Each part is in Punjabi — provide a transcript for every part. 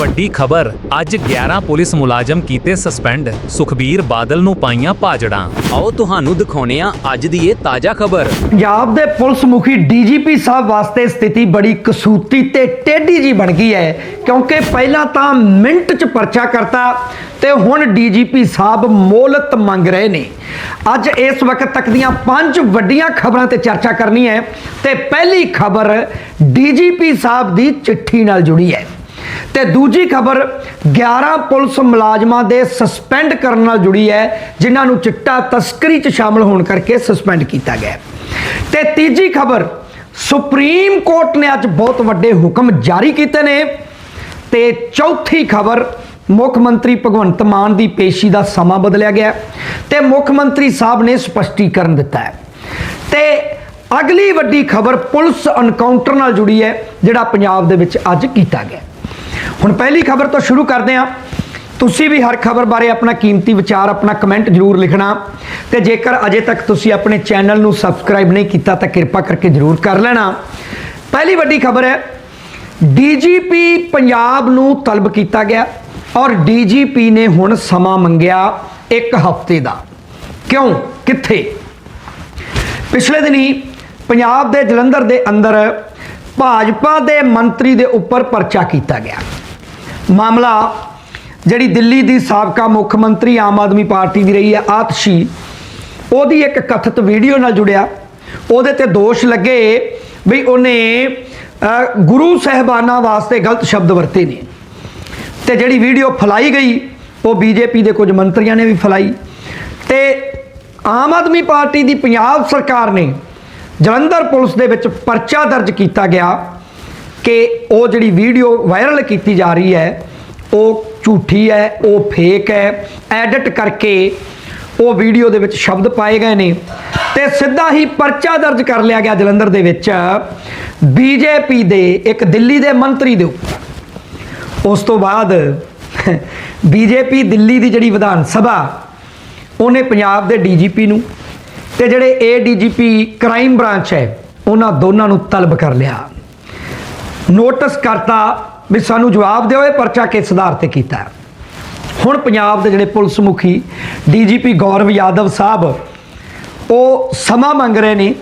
ਵੱਡੀ ਖਬਰ, ਅੱਜ 11 ਪੁਲਿਸ ਮੁਲਾਜ਼ਮ ਕੀਤੇ ਸਸਪੈਂਡ ਸੁਖਬੀਰ ਬਾਦਲ ਨੂੰ ਪਾਈਆਂ ਭਾਜੜਾਂ। ਆਓ ਤੁਹਾਨੂੰ ਦਿਖਾਉਣੇ ਆ ਅੱਜ ਦੀ ਇਹ ਤਾਜ਼ਾ ਖਬਰ। ਪੰਜਾਬ ਦੇ ਪੁਲਿਸ ਮੁਖੀ ਡੀਜੀਪੀ ਸਾਹਿਬ ਵਾਸਤੇ ਸਥਿਤੀ ਬੜੀ ਕਸੂਤੀ ਤੇ ਟੇਢੀ ਜੀ ਬਣ ਗਈ ਹੈ, ਕਿਉਂਕਿ ਪਹਿਲਾਂ ਤਾਂ ਮਿੰਟ 'ਚ ਪਰਚਾ ਕਰਤਾ ਤੇ ਹੁਣ ਡੀਜੀਪੀ ਸਾਹਿਬ ਮੋਲਤ ਮੰਗ ਰਹੇ ਨੇ। ਅੱਜ ਇਸ ਵਕਤ ਤੱਕ ਦੀਆਂ ਪੰਜ ਵੱਡੀਆਂ ਖਬਰਾਂ ਤੇ ਚਰਚਾ ਕਰਨੀ ਹੈ ਤੇ ਪਹਿਲੀ ਖਬਰ ਡੀਜੀਪੀ ਸਾਹਿਬ ਦੀ ਚਿੱਠੀ ਨਾਲ ਜੁੜੀ ਹੈ। ਤੇ ਦੂਜੀ ਖਬਰ 11 ਪੁਲਿਸ ਮੁਲਾਜ਼ਮਾਂ ਦੇ ਸਸਪੈਂਡ ਕਰਨ ਨਾਲ ਜੁੜੀ ਹੈ, ਜਿਨ੍ਹਾਂ ਨੂੰ ਚਿੱਟਾ ਤਸਕਰੀ 'ਚ ਸ਼ਾਮਲ ਹੋਣ ਕਰਕੇ ਸਸਪੈਂਡ ਕੀਤਾ ਗਿਆ ਹੈ। ਤੇ ਤੀਜੀ ਖਬਰ, ਸੁਪਰੀਮ ਕੋਰਟ ਨੇ ਅੱਜ ਬਹੁਤ ਵੱਡੇ ਹੁਕਮ ਜਾਰੀ ਕੀਤੇ ਨੇ। ਤੇ ਚੌਥੀ ਖਬਰ, ਮੁੱਖ ਮੰਤਰੀ ਭਗਵੰਤ ਮਾਨ ਦੀ ਪੇਸ਼ੀ ਦਾ ਸਮਾਂ ਬਦਲਿਆ ਗਿਆ ਹੈ ਤੇ ਮੁੱਖ ਮੰਤਰੀ ਸਾਹਿਬ ਨੇ ਸਪਸ਼ਟੀਕਰਨ ਦਿੱਤਾ ਹੈ। ਤੇ ਅਗਲੀ ਵੱਡੀ ਖਬਰ, ਪੁਲਿਸ ਐਨਕਾਊਂਟਰ ਨਾਲ ਜੁੜੀ ਹੈ, ਜਿਹੜਾ ਪੰਜਾਬ ਦੇ ਵਿੱਚ ਅੱਜ ਕੀਤਾ ਗਿਆ ਹੁਣ ਪਹਿਲੀ ਖਬਰ ਤੋਂ ਸ਼ੁਰੂ ਕਰਦੇ ਹਾਂ। ਤੁਸੀਂ ਵੀ ਹਰ ਖਬਰ ਬਾਰੇ ਆਪਣਾ ਕੀਮਤੀ ਵਿਚਾਰ, ਆਪਣਾ ਕਮੈਂਟ ਜ਼ਰੂਰ ਲਿਖਣਾ। ਤੇ ਜੇਕਰ ਅਜੇ ਤੱਕ ਤੁਸੀਂ ਆਪਣੇ ਚੈਨਲ ਨੂੰ ਸਬਸਕ੍ਰਾਈਬ ਨਹੀਂ ਕੀਤਾ, ਤਾਂ ਕਿਰਪਾ ਕਰਕੇ ਜ਼ਰੂਰ ਕਰ ਲੈਣਾ। ਪਹਿਲੀ ਵੱਡੀ ਖਬਰ ਹੈ, ਡੀਜੀਪੀ ਪੰਜਾਬ ਨੂੰ ਤਲਬ ਕੀਤਾ ਗਿਆ ਔਰ ਡੀਜੀਪੀ ਨੇ ਹੁਣ ਸਮਾਂ ਮੰਗਿਆ ਇੱਕ ਹਫ਼ਤੇ ਦਾ। ਕਿਉਂ? ਕਿੱਥੇ? ਪਿਛਲੇ ਦਿਨੀ ਪੰਜਾਬ ਦੇ ਜਲੰਧਰ ਦੇ ਅੰਦਰ ਭਾਜਪਾ ਦੇ ਮੰਤਰੀ ਦੇ ਉੱਪਰ ਪਰਚਾ ਕੀਤਾ ਗਿਆ। ਮਾਮਲਾ ਜਿਹੜੀ ਦਿੱਲੀ ਦੀ ਸਾਬਕਾ ਮੁੱਖ ਮੰਤਰੀ ਆਮ ਆਦਮੀ ਪਾਰਟੀ ਦੀ ਰਹੀ ਹੈ, ਆਤਸ਼ੀ, ਉਹਦੀ ਇੱਕ ਕਥਿਤ ਵੀਡੀਓ ਨਾਲ ਜੁੜਿਆ। ਉਹਦੇ ਤੇ ਦੋਸ਼ ਲੱਗੇ ਵੀ ਉਹਨੇ ਗੁਰੂ ਸਹਿਬਾਨਾਂ ਵਾਸਤੇ ਗਲਤ ਸ਼ਬਦ ਵਰਤੇ ਨੇ। ਤੇ ਜਿਹੜੀ ਵੀਡੀਓ ਫਲਾਈ ਗਈ, ਉਹ ਬੀਜੇਪੀ ਦੇ ਕੁਝ ਮੰਤਰੀਆਂ ਨੇ ਵੀ ਫਲਾਈ। ਤੇ ਆਮ ਆਦਮੀ ਪਾਰਟੀ ਦੀ ਪੰਜਾਬ ਸਰਕਾਰ ਨੇ ਜਲੰਧਰ ਪੁਲਿਸ ਦੇ ਵਿੱਚ ਪਰਚਾ ਦਰਜ ਕੀਤਾ ਗਿਆ ਕਿ ਉਹ ਜਿਹੜੀ ਵੀਡੀਓ ਵਾਇਰਲ ਕੀਤੀ ਜਾ ਰਹੀ ਹੈ, ਉਹ ਝੂਠੀ ਹੈ, ਉਹ ਫੇਕ ਹੈ। ਐਡਿਟ ਕਰਕੇ ਉਹ ਵੀਡੀਓ ਦੇ ਵਿੱਚ ਸ਼ਬਦ ਪਾਏ ਗਏ ਨੇ ਤੇ ਸਿੱਧਾ ਹੀ ਪਰਚਾ ਦਰਜ ਕਰ ਲਿਆ ਗਿਆ ਜਲੰਧਰ ਦੇ ਵਿੱਚ ਬੀਜੇਪੀ ਦੇ, ਇੱਕ ਦਿੱਲੀ ਦੇ ਮੰਤਰੀ ਦੇ ਉੱਪਰ। ਉਸ ਤੋਂ ਬਾਅਦ ਬੀਜੇਪੀ ਦਿੱਲੀ ਦੀ ਜਿਹੜੀ ਵਿਧਾਨ ਸਭਾ, ਉਹਨੇ ਪੰਜਾਬ ਦੇ ਡੀਜੀਪੀ ਨੂੰ ਤੇ ਜਿਹੜੇ ਏਡੀਜੀਪੀ ਕ੍ਰਾਈਮ ਬ੍ਰਾਂਚ ਹੈ, ਉਹਨਾਂ ਦੋਨਾਂ ਨੂੰ ਤਲਬ ਕਰ ਲਿਆ। ਨੋਟਿਸ ਕਰਤਾ ਵੀ ਸਾਨੂੰ ਜਵਾਬ ਦਿਓ ਇਹ ਪਰਚਾ ਕਿਸ ਆਧਾਰ ਤੇ ਕੀਤਾ ਹੁਣ ਪੰਜਾਬ ਦੇ ਜਿਹੜੇ ਪੁਲਿਸ ਮੁਖੀ ਡੀਜੀਪੀ ਗੌਰਵ ਯਾਦਵ ਸਾਹਿਬ, ਉਹ ਸਮਾਂ ਮੰਗ ਰਹੇ ਨੇ।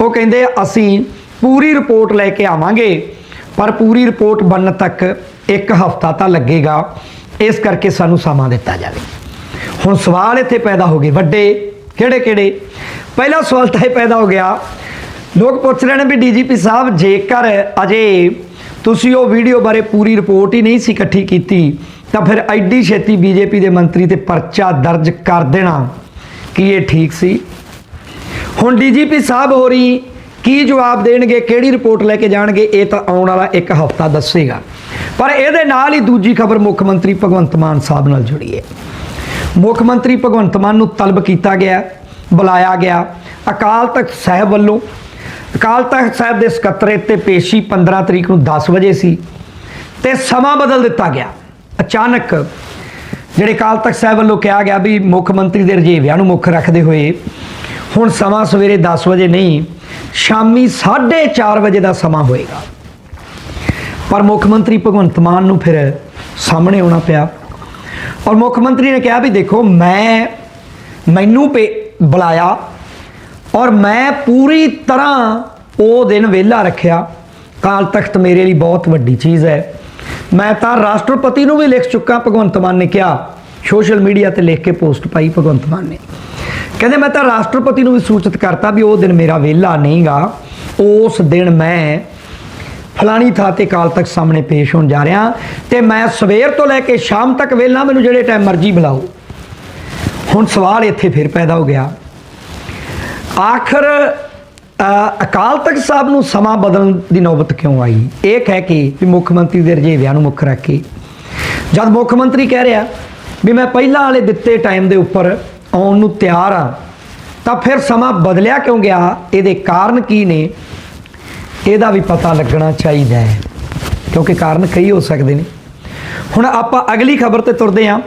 ਉਹ ਕਹਿੰਦੇ, ਅਸੀਂ ਪੂਰੀ ਰਿਪੋਰਟ ਲੈ ਕੇ ਆਵਾਂਗੇ, ਪਰ ਪੂਰੀ ਰਿਪੋਰਟ ਬਣਨ ਤੱਕ ਇੱਕ ਹਫ਼ਤਾ ਤਾਂ ਲੱਗੇਗਾ। ਇਸ ਕਰਕੇ ਸਾਨੂੰ ਸਮਾਂ ਦਿੱਤਾ ਜਾਵੇ। ਹੁਣ ਸਵਾਲ ਇੱਥੇ ਪੈਦਾ ਹੋ ਗਏ ਵੱਡੇ। ਕਿਹੜੇ ਕਿਹੜੇ ਪਹਿਲਾ ਸਵਾਲ ਤਾਂ ਇਹ ਪੈਦਾ ਹੋ ਗਿਆ। ਲੋਕ ਪੁੱਛ ਰਹੇ ਨੇ ਵੀ ਡੀਜੀਪੀ ਸਾਹਿਬ, ਜੇਕਰ ਅਜੇ ਤੁਸੀਂ ਉਹ ਵੀਡੀਓ ਬਾਰੇ ਪੂਰੀ ਰਿਪੋਰਟ ਹੀ ਨਹੀਂ ਸੀ ਇਕੱਠੀ ਕੀਤੀ, ਤਾਂ ਫਿਰ ਐਡੀ ਛੇਤੀ ਬੀਜੇਪੀ ਦੇ ਮੰਤਰੀ ਤੇ ਪਰਚਾ ਦਰਜ ਕਰ ਦੇਣਾ। ਕੀ ਇਹ ਠੀਕ ਸੀ? ਹੁਣ ਡੀਜੀਪੀ ਸਾਹਿਬ ਹੋਰੀ ਕੀ ਜਵਾਬ ਦੇਣਗੇ, ਕਿਹੜੀ ਰਿਪੋਰਟ ਲੈ ਕੇ ਜਾਣਗੇ, ਇਹ ਤਾਂ ਆਉਣ ਵਾਲਾ ਇੱਕ ਹਫ਼ਤਾ ਦੱਸੇਗਾ। ਪਰ ਇਹਦੇ ਨਾਲ ਹੀ ਦੂਜੀ ਖਬਰ ਮੁੱਖ ਮੰਤਰੀ ਭਗਵੰਤ ਮਾਨ ਸਾਹਿਬ ਨਾਲ ਜੁੜੀ ਹੈ। ਮੁੱਖ ਮੰਤਰੀ ਭਗਵੰਤ ਮਾਨ ਨੂੰ ਤਲਬ ਕੀਤਾ ਗਿਆ। ਬੁਲਾਇਆ ਗਿਆ। ਅਕਾਲ ਤਖਤ ਸਾਹਿਬ ਵੱਲੋਂ, ਅਕਾਲ ਤਖਤ ਸਾਹਿਬ ਦੇ ਸਕੱਤਰੇਤ ਤੇ ਪੇਸ਼ੀ 15 ਤਰੀਕ ਨੂੰ 10 ਵਜੇ ਸੀ ਤੇ ਸਮਾਂ ਬਦਲ ਦਿੱਤਾ ਗਿਆ। ਅਚਾਨਕ ਜਿਹੜੇ ਅਕਾਲ ਤਖਤ ਸਾਹਿਬ ਵੱਲੋਂ ਕਿਹਾ ਗਿਆ ਵੀ ਮੁੱਖ ਮੰਤਰੀ ਦੇ ਰਜੇਵਿਆਂ ਨੂੰ ਮੁੱਖ ਰੱਖਦੇ ਹੋਏ, ਹੁਣ ਸਮਾਂ ਸਵੇਰੇ 10 ਵਜੇ ਨਹੀਂ, ਸ਼ਾਮੀ 4:30 ਵਜੇ ਦਾ ਸਮਾਂ ਹੋਏਗਾ। ਪਰ ਮੁੱਖ ਮੰਤਰੀ ਭਗਵੰਤ ਮਾਨ ਨੂੰ ਫਿਰ ਸਾਹਮਣੇ ਆਉਣਾ ਪਿਆ। ਔਰ ਮੁੱਖ ਮੰਤਰੀ ਨੇ ਕਿਹਾ ਵੀ ਦੇਖੋ, ਮੈਂ, ਮੈਨੂੰ ਪੇ ਬੁਲਾਇਆ ਔਰ ਮੈਂ ਪੂਰੀ ਤਰ੍ਹਾਂ ਉਹ ਦਿਨ ਵਿਹਲਾ ਰੱਖਿਆ। ਕਾਲ ਤਖਤ ਮੇਰੇ ਲਈ ਬਹੁਤ ਵੱਡੀ ਚੀਜ਼ ਹੈ। ਮੈਂ ਤਾਂ ਰਾਸ਼ਟਰਪਤੀ ਨੂੰ ਵੀ ਲਿਖ ਚੁੱਕਾ, ਭਗਵੰਤ ਮਾਨ ਨੇ ਕਿਹਾ। ਸੋਸ਼ਲ ਮੀਡੀਆ ਤੇ ਲਿਖ ਕੇ ਪੋਸਟ ਪਾਈ ਭਗਵੰਤ ਮਾਨ ਨੇ। ਕਹਿੰਦੇ, ਮੈਂ ਤਾਂ ਰਾਸ਼ਟਰਪਤੀ ਨੂੰ ਵੀ ਸੂਚਿਤ ਕਰਤਾ ਵੀ ਉਹ ਦਿਨ ਮੇਰਾ ਵਿਹਲਾ ਨਹੀਂਗਾ। ਉਸ ਦਿਨ ਮੈਂ ਫਲਾਣੀ ਥਾਂ ਤੇ ਕਾਲ ਤੱਕ ਸਾਹਮਣੇ ਪੇਸ਼ ਹੋਣ ਜਾ ਰਿਹਾ ਤੇ ਮੈਂ ਸਵੇਰ ਤੋਂ ਲੈ ਕੇ ਸ਼ਾਮ ਤੱਕ ਵਿਹਲਾ, ਮੈਨੂੰ ਜਿਹੜੇ ਟਾਈਮ ਮਰਜ਼ੀ ਬੁਲਾਓ। ਹੁਣ ਸਵਾਲ ਇੱਥੇ ਫਿਰ ਪੈਦਾ ਹੋ ਗਿਆ। ਆਖਰ ਅਕਾਲ ਤਖਤ ਸਾਹਿਬ ਨੂੰ ਸਮਾਂ ਬਦਲਣ ਦੀ ਨੌਬਤ ਕਿਉਂ ਆਈ? ਇਹ ਕਹਿ ਕੇ ਵੀ ਮੁੱਖ ਮੰਤਰੀ ਦੇ ਰਜੇਵਿਆਂ ਨੂੰ ਮੁੱਖ ਰੱਖ ਕੇ। ਜਦ ਮੁੱਖ ਮੰਤਰੀ ਕਹਿ ਰਿਹਾ ਵੀ ਮੈਂ ਪਹਿਲਾਂ ਵਾਲੇ ਦਿੱਤੇ ਟਾਈਮ ਦੇ ਉੱਪਰ ਆਉਣ ਨੂੰ ਤਿਆਰ ਆ ਤਾਂ ਫਿਰ ਸਮਾਂ ਬਦਲਿਆ ਕਿਉਂ ਗਿਆ? ਇਹਦੇ ਕਾਰਨ ਕੀ ਨੇ? ਇਹਦਾ ਵੀ ਪਤਾ ਲੱਗਣਾ ਚਾਹੀਦਾ ਹੈ, ਕਿਉਂਕਿ ਕਾਰਨ ਕਈ ਹੋ ਸਕਦੇ ਨੇ। ਹੁਣ ਆਪਾਂ ਅਗਲੀ ਖਬਰ ਤੇ ਤੁਰਦੇ ਹਾਂ।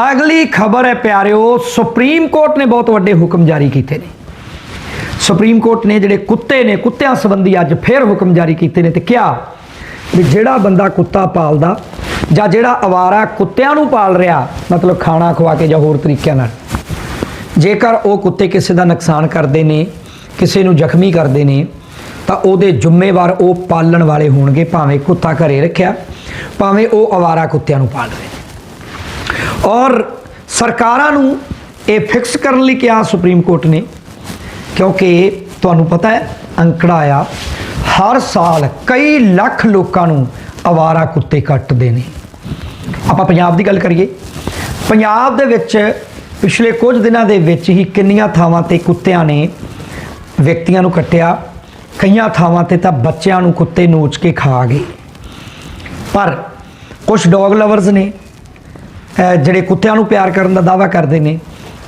ਅਗਲੀ ਖਬਰ ਹੈ ਪਿਆਰਿਓ, ਸੁਪਰੀਮ ਕੋਰਟ ਨੇ ਬਹੁਤ ਵੱਡੇ ਹੁਕਮ ਜਾਰੀ ਕੀਤੇ ਨੇ। ਸੁਪਰੀਮ ਕੋਰਟ ਨੇ ਜਿਹੜੇ ਕੁੱਤੇ ਨੇ, ਕੁੱਤਿਆਂ ਸੰਬੰਧੀ ਅੱਜ ਫਿਰ ਹੁਕਮ ਜਾਰੀ ਕੀਤੇ ਨੇ ਤੇ ਕਿਹਾ ਵੀ ਜਿਹੜਾ ਬੰਦਾ ਕੁੱਤਾ ਪਾਲਦਾ ਜਾਂ ਜਿਹੜਾ ਅਵਾਰਾ ਕੁੱਤਿਆਂ ਨੂੰ ਪਾਲ ਰਿਹਾ, ਮਤਲਬ ਖਾਣਾ ਖਵਾ ਕੇ ਜਾਂ ਹੋਰ ਤਰੀਕਿਆਂ ਨਾਲ, ਜੇਕਰ ਉਹ ਕੁੱਤੇ ਕਿਸੇ ਦਾ ਨੁਕਸਾਨ ਕਰਦੇ ਨੇ, ਕਿਸੇ ਨੂੰ ਜ਼ਖਮੀ ਕਰਦੇ ਨੇ, ਤਾਂ ਉਹਦੇ ਜ਼ਿੰਮੇਵਾਰ ਉਹ ਪਾਲਣ ਵਾਲੇ ਹੋਣਗੇ, ਭਾਵੇਂ ਕੁੱਤਾ ਘਰੇ ਰੱਖਿਆ, ਭਾਵੇਂ ਉਹ ਅਵਾਰਾ ਕੁੱਤਿਆਂ ਨੂੰ ਪਾਲ ਰਿਹਾ ਔਰ ਸਰਕਾਰਾਂ ਨੂੰ ਇਹ ਫਿਕਸ ਕਰਨ ਲਈ ਕਿਹਾ ਸੁਪਰੀਮ ਕੋਰਟ ਨੇ, ਕਿਉਂਕਿ ਤੁਹਾਨੂੰ ਪਤਾ ਹੈ, ਅੰਕੜਾ ਆ, ਹਰ ਸਾਲ ਕਈ ਲੱਖ ਲੋਕਾਂ ਨੂੰ ਅਵਾਰਾ ਕੁੱਤੇ ਕੱਟਦੇ ਨੇ। ਆਪਾਂ ਪੰਜਾਬ ਦੀ ਗੱਲ ਕਰੀਏ, ਪੰਜਾਬ ਦੇ ਵਿੱਚ ਪਿਛਲੇ ਕੁਝ ਦਿਨਾਂ ਦੇ ਵਿੱਚ ਹੀ ਕਿੰਨੀਆਂ ਥਾਵਾਂ ਤੇ ਕੁੱਤਿਆਂ ਨੇ ਵਿਅਕਤੀਆਂ ਨੂੰ ਕੱਟਿਆ, ਕਈਆਂ ਥਾਵਾਂ ਤੇ ਤਾਂ ਬੱਚਿਆਂ ਨੂੰ ਕੁੱਤੇ ਨੋਚ ਕੇ ਖਾ ਗਏ। ਪਰ ਕੁਝ ਡੌਗ ਲਵਰਸ ਨੇ ਜਿਹੜੇ ਕੁੱਤਿਆਂ ਨੂੰ ਪਿਆਰ ਕਰਨ ਦਾ ਦਾਵਾ ਕਰਦੇ ਨੇ,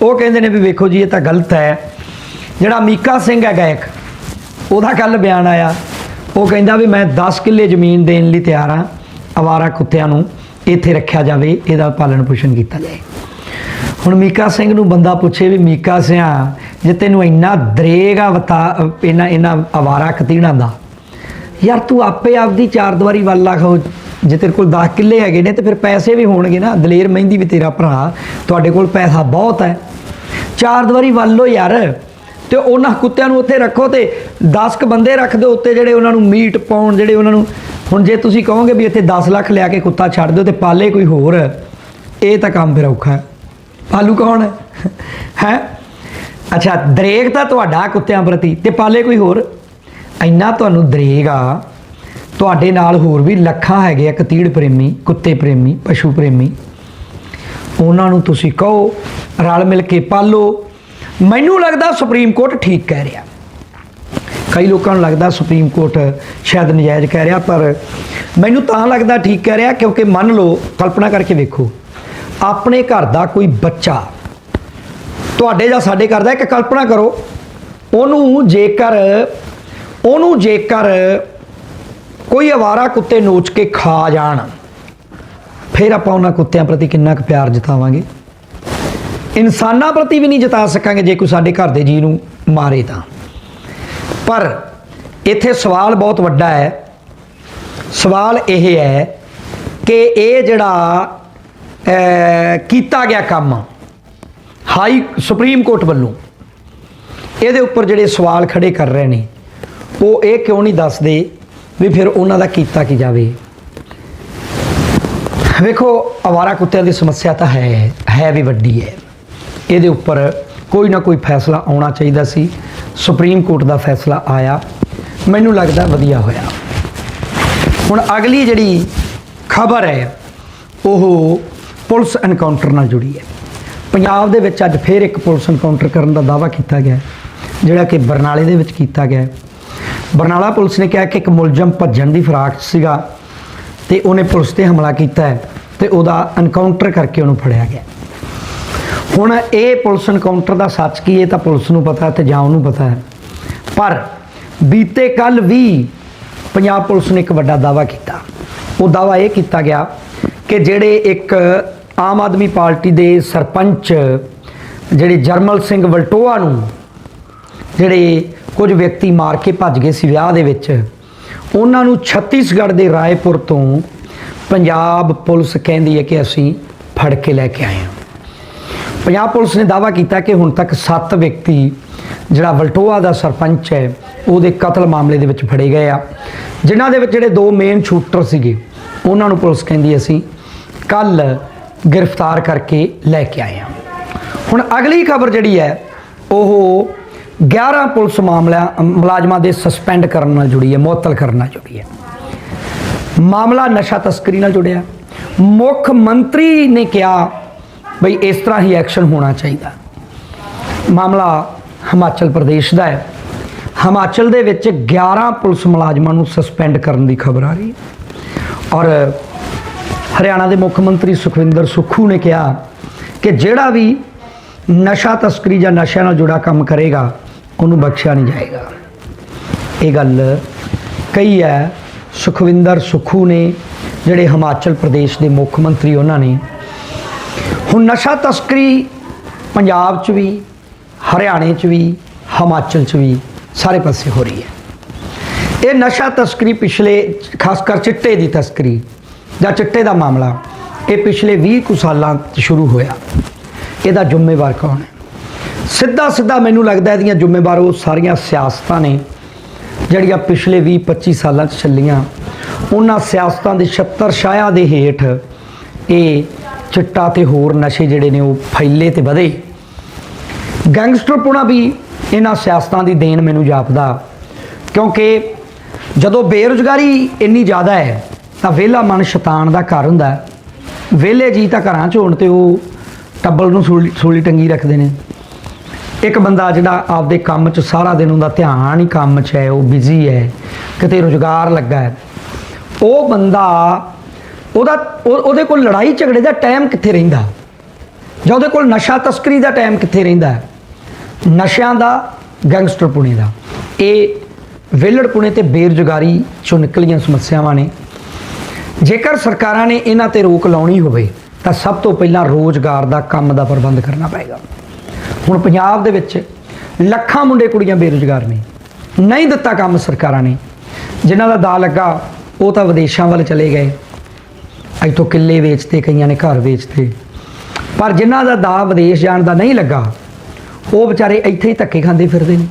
ਉਹ ਕਹਿੰਦੇ ਨੇ ਵੀ ਵੇਖੋ ਜੀ, ਇਹ ਤਾਂ ਗਲਤ ਹੈ। ਜਿਹੜਾ ਮੀਕਾ ਸਿੰਘ ਹੈ ਗਾਇਕ ਉਹਦਾ ਕੱਲ ਬਿਆਨ ਆਇਆ। ਉਹ ਕਹਿੰਦਾ ਵੀ ਮੈਂ 10 ਕਿੱਲੇ ਜ਼ਮੀਨ ਦੇਣ ਲਈ ਤਿਆਰ ਹਾਂ, ਅਵਾਰਾ ਕੁੱਤਿਆਂ ਨੂੰ ਇੱਥੇ ਰੱਖਿਆ ਜਾਵੇ, ਇਹਦਾ ਪਾਲਣ ਪੋਸ਼ਣ ਕੀਤਾ ਜਾਏ। ਹੁਣ ਮੀਕਾ ਸਿੰਘ ਨੂੰ ਬੰਦਾ ਪੁੱਛੇ ਵੀ, ਮੀਕਾ ਸਿਆ, ਜੇ ਤੈਨੂੰ ਇੰਨਾ ਦਰੇਗਾ ਵਤਾ ਇਹਨਾਂ ਇਹਨਾਂ ਅਵਾਰਾ ਕਤੀੜਾਂ ਦਾ, ਯਾਰ ਤੂੰ ਆਪੇ ਆਪਦੀ ਚਾਰ ਦੀਵਾਰੀ ਵੱਲ ਆਖੋ ਜੇ ਤੇਰੇ ਕੋਲ 10 ਕਿੱਲੇ ਹੈਗੇ ਨੇ ਤੇ ਫਿਰ ਪੈਸੇ ਵੀ ਹੋਣਗੇ ਨਾ। ਦਲੇਰ ਮਹਿੰਦੀ ਵੀ ਤੇਰਾ ਭਰਾ। ਤੁਹਾਡੇ ਕੋਲ ਪੈਸਾ ਬਹੁਤ ਹੈ। ਚਾਰ ਦੀਵਾਰੀ ਵੱਲ ਲੋ ਯਾਰ ਤੇ ਉਹਨਾਂ ਕੁੱਤਿਆਂ ਨੂੰ ਉੱਥੇ ਰੱਖੋ ਤੇ 10 ਕ ਬੰਦੇ ਰੱਖ ਦਿਓ ਉੱਤੇ ਜਿਹੜੇ ਉਹਨਾਂ ਨੂੰ ਮੀਟ ਪਾਉਣ, ਜਿਹੜੇ ਉਹਨਾਂ ਨੂੰ ਹੁਣ ਜੇ ਤੁਸੀਂ ਕਹੋਗੇ ਵੀ ਇੱਥੇ 10 ਲੱਖ ਲਿਆ ਕੇ ਕੁੱਤਾ ਛੱਡ ਦਿਓ ਤੇ ਪਾਲੇ ਕੋਈ ਹੋਰ। ਇਹ ਤਾਂ ਕੰਮ ਫਿਰ ਔਖਾ ਹੈ। ਪਾਲੂ ਕੌਣ ਹੈ? ਹੈ? ਅੱਛਾ, ਦਰੇਗ ਤਾਂ ਤੁਹਾਡਾ ਕੁੱਤਿਆਂ ਪ੍ਰਤੀ ਤੇ ਪਾਲੇ ਕੋਈ ਹੋਰ। ਇੰਨਾ ਤੁਹਾਨੂੰ ਦਰੇਗ ਆ। ਤੁਹਾਡੇ ਨਾਲ ਹੋਰ ਵੀ ਲੱਖਾਂ ਹੈਗੇ ਆ ਕਤੀੜ ਪ੍ਰੇਮੀ, ਕੁੱਤੇ ਪ੍ਰੇਮੀ, ਪਸ਼ੂ ਪ੍ਰੇਮੀ। ਉਹਨਾਂ ਨੂੰ ਤੁਸੀਂ ਕਹੋ, ਰਲ ਮਿਲ ਕੇ ਪਾਲੋ। ਮੈਨੂੰ ਲੱਗਦਾ ਸੁਪਰੀਮ ਕੋਰਟ ਠੀਕ ਕਹਿ ਰਿਹਾ। ਕਈ ਲੋਕਾਂ ਨੂੰ ਲੱਗਦਾ ਸੁਪਰੀਮ ਕੋਰਟ ਸ਼ਾਇਦ ਨਜਾਇਜ਼ ਕਹਿ ਰਿਹਾ, ਪਰ ਮੈਨੂੰ ਤਾਂ ਲੱਗਦਾ ਠੀਕ ਕਹਿ ਰਿਹਾ, ਕਿਉਂਕਿ ਮੰਨ ਲਓ, ਕਲਪਨਾ ਕਰਕੇ ਵੇਖੋ, ਆਪਣੇ ਘਰ ਦਾ ਕੋਈ ਬੱਚਾ, ਤੁਹਾਡੇ ਜਾਂ ਸਾਡੇ ਘਰ ਦਾ ਇੱਕ ਕਲਪਨਾ ਕਰੋ। ਉਹਨੂੰ ਜੇਕਰ ਉਹਨੂੰ ਜੇਕਰ ਕੋਈ ਅਵਾਰਾ ਕੁੱਤੇ ਨੋਚ ਕੇ ਖਾ ਜਾਣ। ਫਿਰ ਆਪਾਂ ਉਹਨਾਂ ਕੁੱਤਿਆਂ ਪ੍ਰਤੀ ਕਿੰਨਾ ਕੁ ਪਿਆਰ ਜਤਾਵਾਂਗੇ? ਇਨਸਾਨਾਂ ਪ੍ਰਤੀ ਵੀ ਨਹੀਂ ਜਤਾ ਸਕਾਂਗੇ ਜੇ ਕੋਈ ਸਾਡੇ ਘਰ ਦੇ ਜੀ ਨੂੰ ਮਾਰੇ ਤਾਂ। ਪਰ ਇੱਥੇ ਸਵਾਲ ਬਹੁਤ ਵੱਡਾ ਹੈ। ਸਵਾਲ ਇਹ ਹੈ ਕਿ ਇਹ ਜਿਹੜਾ ਕੀਤਾ ਗਿਆ ਕੰਮ ਹਾਈ ਸੁਪਰੀਮ ਕੋਰਟ ਵੱਲੋਂ, ਇਹਦੇ ਉੱਪਰ ਜਿਹੜੇ ਸਵਾਲ ਖੜੇ ਕਰ ਰਹੇ ਨੇ, ਉਹ ਇਹ ਕਿਉਂ ਨਹੀਂ ਦੱਸਦੇ ਵੀ ਫਿਰ ਉਹਨਾਂ ਦਾ ਕੀਤਾ ਕੀ ਜਾਵੇ? ਵੇਖੋ, ਆਵਾਰਾ ਕੁੱਤਿਆਂ ਦੀ ਸਮੱਸਿਆ ਤਾਂ ਹੈ ਹੈ ਵੀ ਵੱਡੀ ਹੈ। ਇਹਦੇ ਉੱਪਰ ਕੋਈ ਨਾ ਕੋਈ ਫੈਸਲਾ ਆਉਣਾ ਚਾਹੀਦਾ ਸੀ। ਸੁਪਰੀਮ ਕੋਰਟ ਦਾ ਫੈਸਲਾ ਆਇਆ। ਮੈਨੂੰ ਲੱਗਦਾ ਵਧੀਆ ਹੋਇਆ। ਹੁਣ ਅਗਲੀ ਜਿਹੜੀ ਖਬਰ ਹੈ, ਉਹ ਪੁਲਿਸ ਐਨਕਾਊਂਟਰ ਨਾਲ ਜੁੜੀ ਹੈ। ਪੰਜਾਬ ਦੇ ਵਿੱਚ ਅੱਜ ਫੇਰ ਇੱਕ ਪੁਲਿਸ ਐਨਕਾਊਂਟਰ ਕਰਨ ਦਾ ਦਾਅਵਾ ਕੀਤਾ ਗਿਆ ਜਿਹੜਾ ਕਿ ਬਰਨਾਲੇ ਦੇ ਵਿੱਚ ਕੀਤਾ ਗਿਆ ਬਰਨਾਲਾ ਪੁਲਿਸ ਨੇ ਕਿਹਾ ਕਿ ਇੱਕ ਮੁਲਜ਼ਮ ਭੱਜਣ ਦੀ ਫਰਾਕ 'ਚ ਸੀਗਾ ਤੇ ਉਹਨੇ ਪੁਲਿਸ ਤੇ ਹਮਲਾ ਕੀਤਾ ਹੈ ਤੇ ਉਹਦਾ ਐਨਕਾਊਂਟਰ ਕਰਕੇ ਉਹਨੂੰ ਫੜਿਆ ਗਿਆ। ਹੁਣ ਇਹ ਪੁਲਿਸ ਐਨਕਾਊਂਟਰ ਦਾ ਸੱਚ ਕੀ ਹੈ ਤਾਂ ਪੁਲਿਸ ਨੂੰ ਪਤਾ ਤੇ ਜਾਂ ਉਹਨੂੰ ਪਤਾ ਹੈ। ਪਰ ਬੀਤੇ ਕੱਲ ਵੀ ਪੰਜਾਬ ਪੁਲਿਸ ਨੇ ਇੱਕ ਵੱਡਾ ਦਾਵਾ ਕੀਤਾ। ਉਹ ਦਾਵਾ ਇਹ ਕੀਤਾ ਗਿਆ ਕਿ ਜਿਹੜੇ ਇੱਕ ਆਮ ਆਦਮੀ ਪਾਰਟੀ ਦੇ ਸਰਪੰਚ, ਜਿਹੜੇ ਜਰਮਲ ਸਿੰਘ ਵਲਟੋਆ ਨੂੰ, ਜਿਹੜੇ ਕੁਝ ਵਿਅਕਤੀ ਮਾਰ ਕੇ ਭੱਜ ਗਏ ਸੀ ਵਿਆਹ ਦੇ ਵਿੱਚ। ਉਹਨਾਂ ਨੂੰ ਛੱਤੀਸਗੜ੍ਹ ਦੇ ਰਾਏਪੁਰ ਤੋਂ ਪੰਜਾਬ ਪੁਲਿਸ ਕਹਿੰਦੀ ਹੈ ਕਿ ਅਸੀਂ ਫੜ ਕੇ ਲੈ ਕੇ ਆਏ ਹਾਂ। ਪੰਜਾਬ ਪੁਲਿਸ ਨੇ ਦਾਅਵਾ ਕੀਤਾ ਕਿ ਹੁਣ ਤੱਕ 7 ਵਿਅਕਤੀ, ਜਿਹੜਾ ਵਲਟੋਆ ਦਾ ਸਰਪੰਚ ਹੈ, ਉਹਦੇ ਕਤਲ ਮਾਮਲੇ ਦੇ ਵਿੱਚ ਫੜੇ ਗਏ ਆ। ਜਿਨ੍ਹਾਂ ਦੇ ਵਿੱਚ ਜਿਹੜੇ ਦੋ ਮੇਨ ਸ਼ੂਟਰ ਸੀਗੇ, ਉਹਨਾਂ ਨੂੰ ਪੁਲਿਸ ਕਹਿੰਦੀ ਅਸੀਂ ਕੱਲ ਗ੍ਰਿਫਤਾਰ ਕਰਕੇ ਲੈ ਕੇ ਆਏ ਹਾਂ। ਹੁਣ ਅਗਲੀ ਖਬਰ ਜਿਹੜੀ ਹੈ, ਉਹ 11 ਪੁਲਿਸ ਮਾਮਲਿਆਂ ਮੁਲਾਜ਼ਮਾਂ ਦੇ ਸਸਪੈਂਡ ਕਰਨ ਨਾਲ ਜੁੜੀ ਹੈ, ਮੁਅੱਤਲ ਕਰਨ ਨਾਲ ਜੁੜੀ ਹੈ। ਮਾਮਲਾ ਨਸ਼ਾ ਤਸਕਰੀ ਨਾਲ ਜੁੜਿਆ ਮੁੱਖ ਮੰਤਰੀ ਨੇ ਕਿਹਾ ਬਈ ਇਸ ਤਰ੍ਹਾਂ ਹੀ ਐਕਸ਼ਨ ਹੋਣਾ ਚਾਹੀਦਾ ਮਾਮਲਾ ਹਿਮਾਚਲ ਪ੍ਰਦੇਸ਼ ਦਾ ਹੈ। ਹਿਮਾਚਲ ਦੇ ਵਿੱਚ 11 ਪੁਲਿਸ ਮੁਲਾਜ਼ਮਾਂ ਨੂੰ ਸਸਪੈਂਡ ਕਰਨ ਦੀ ਖਬਰ ਆ ਰਹੀ ਹੈ। ਔਰ ਹਰਿਆਣਾ ਦੇ ਮੁੱਖ ਮੰਤਰੀ ਸੁਖਵਿੰਦਰ ਸੁੱਖੂ ਨੇ ਕਿਹਾ ਕਿ ਜਿਹੜਾ ਵੀ ਨਸ਼ਾ ਤਸਕਰੀ ਜਾਂ ਨਸ਼ਿਆਂ ਨਾਲ ਜੁੜਾ ਕੰਮ ਕਰੇਗਾ ਉਹਨੂੰ ਬਖਸ਼ਿਆ ਨਹੀਂ ਜਾਏਗਾ। ਇਹ ਗੱਲ ਕਹੀ ਹੈ, ਸੁਖਵਿੰਦਰ ਸੁੱਖੂ ਨੇ, ਜਿਹੜੇ ਹਿਮਾਚਲ ਪ੍ਰਦੇਸ਼ ਦੇ ਮੁੱਖ ਮੰਤਰੀ ਉਹਨਾਂ ਨੇ। ਹੁਣ ਨਸ਼ਾ ਤਸਕਰੀ ਪੰਜਾਬ 'ਚ ਵੀ, ਹਰਿਆਣੇ 'ਚ ਵੀ, ਹਿਮਾਚਲ 'ਚ ਵੀ ਸਾਰੇ ਪਾਸੇ ਹੋ ਰਹੀ ਹੈ। ਇਹ ਨਸ਼ਾ ਤਸਕਰੀ ਪਿਛਲੇ, ਖਾਸ ਕਰ ਚਿੱਟੇ ਦੀ ਤਸਕਰੀ ਜਾਂ ਚਿੱਟੇ ਦਾ ਮਾਮਲਾ, ਇਹ ਪਿਛਲੇ 20 ਕੁ ਸਾਲਾਂ 'ਚ ਸ਼ੁਰੂ ਹੋਇਆ। ਇਹਦਾ ਜ਼ਿੰਮੇਵਾਰ ਕੌਣ ਹੈ? ਸਿੱਧਾ ਸਿੱਧਾ ਮੈਨੂੰ ਲੱਗਦਾ ਇਹਦੀਆਂ ਜ਼ਿੰਮੇਵਾਰ ਉਹ ਸਾਰੀਆਂ ਸਿਆਸਤਾਂ ਨੇ, ਜਿਹੜੀਆਂ ਪਿਛਲੇ 20 25 ਸਾਲਾਂ 'ਚ ਚੱਲੀਆਂ। ਉਹਨਾਂ ਸਿਆਸਤਾਂ ਦੇ ਛੱਤਰ ਛਾਇਆ ਦੇ ਹੇਠ ਇਹ ਚਿੱਟਾ ਤੇ ਹੋਰ ਨਸ਼ੇ ਜਿਹੜੇ ਨੇ ਉਹ ਫੈਲੇ ਤੇ ਵਧੇ। ਗੈਂਗਸਟਰਪੁਣਾ ਵੀ ਇਹਨਾਂ ਸਿਆਸਤਾਂ ਦੀ ਦੇਣ ਮੈਨੂੰ ਜਾਪਦਾ, ਕਿਉਂਕਿ ਜਦੋਂ ਬੇਰੁਜ਼ਗਾਰੀ ਇੰਨੀ ਜ਼ਿਆਦਾ ਹੈ, ਤਾਂ ਵਿਹਲਾ ਮਨ ਸ਼ੈਤਾਨ ਦਾ ਘਰ ਹੁੰਦਾ। ਵਿਹਲੇ ਜੀ ਤਾਂ ਘਰਾਂ 'ਚ ਹੋਣ ਤੇ ਉਹ ਟੱਬਲ ਨੂੰ ਸੂਲੀ ਸੂਲੀ ਟੰਗੀ ਰੱਖਦੇ ਨੇ। ਇੱਕ ਬੰਦਾ ਜਿਹੜਾ ਆਪਦੇ ਕੰਮ 'ਚ ਸਾਰਾ ਦਿਨ ਉਹਦਾ ਧਿਆਨ ਹੀ ਕੰਮ 'ਚ ਹੈ, ਉਹ ਬਿਜ਼ੀ ਹੈ, ਕਿਤੇ ਰੁਜ਼ਗਾਰ ਲੱਗਾ ਹੈ। ਉਹ ਬੰਦਾ ਉਹਦਾ ਉਹ- ਉਹਦੇ ਕੋਲ ਲੜਾਈ ਝਗੜੇ ਦਾ ਟਾਈਮ ਕਿੱਥੇ ਰਹਿੰਦਾ? ਜਾਂ ਉਹਦੇ ਕੋਲ ਨਸ਼ਾ ਤਸਕਰੀ ਦਾ ਟਾਈਮ ਕਿੱਥੇ ਰਹਿੰਦਾ ਨਸ਼ਿਆਂ ਦਾ, ਗੈਂਗਸਟਰ ਪੁਣੇ ਦਾ। ਇਹ ਵਿਹਲੜ ਪੁਣੇ ਤੇ ਬੇਰੁਜ਼ਗਾਰੀ ਚੋਂ ਨਿਕਲੀਆਂ ਸਮੱਸਿਆਵਾਂ ਨੇ। ਜੇਕਰ ਸਰਕਾਰਾਂ ਨੇ ਇਹਨਾਂ ਤੇ ਰੋਕ ਲਾਉਣੀ ਹੋਵੇ, ਤਾਂ ਸਭ ਤੋਂ ਪਹਿਲਾਂ ਰੋਜ਼ਗਾਰ ਦਾ ਕੰਮ ਦਾ ਪ੍ਰਬੰਧ ਕਰਨਾ ਪਏਗਾ। ਹੁਣ ਪੰਜਾਬ ਦੇ ਵਿੱਚ ਲੱਖਾਂ ਮੁੰਡੇ ਕੁੜੀਆਂ ਬੇਰੁਜ਼ਗਾਰ ਨੇ, ਨਹੀਂ ਦਿੱਤਾ ਕੰਮ ਸਰਕਾਰਾਂ ਨੇ। ਜਿਨ੍ਹਾਂ ਦਾ ਦਾ ਲੱਗਾ, ਉਹ ਤਾਂ ਵਿਦੇਸ਼ਾਂ ਵੱਲ ਚਲੇ ਗਏ। ਇੱਥੋਂ ਕਿੱਲੇ ਵੇਚਦੇ ਕਈਆਂ ਨੇ ਘਰ ਵੇਚਦੇ ਪਰ ਜਿਨ੍ਹਾਂ ਦਾ ਦਾ ਵਿਦੇਸ਼ ਜਾਣ ਦਾ ਨਹੀਂ ਲੱਗਾ, ਉਹ ਵਿਚਾਰੇ ਇੱਥੇ ਹੀ ਧੱਕੇ ਖਾਂਦੇ ਫਿਰਦੇ ਨੇ।